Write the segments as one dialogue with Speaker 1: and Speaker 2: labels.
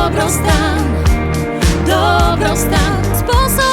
Speaker 1: dobrostan, dobrostan. Sposoby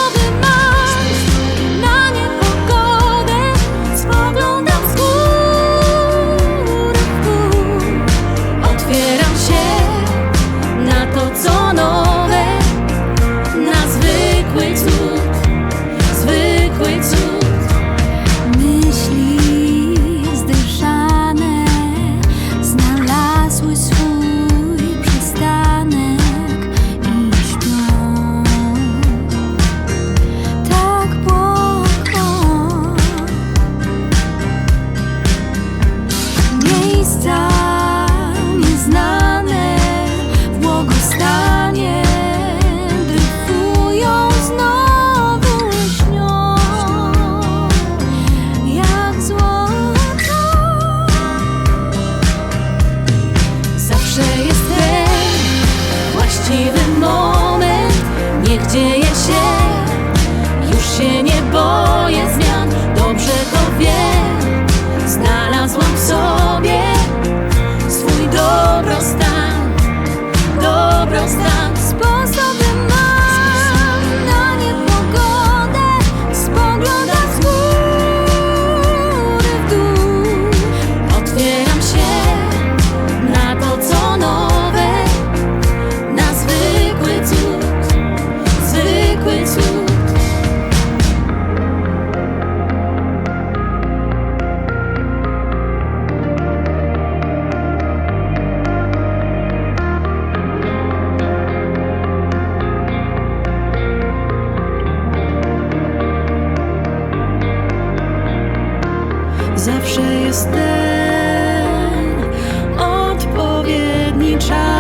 Speaker 2: stop.
Speaker 1: zawsze jest ten odpowiedni czas.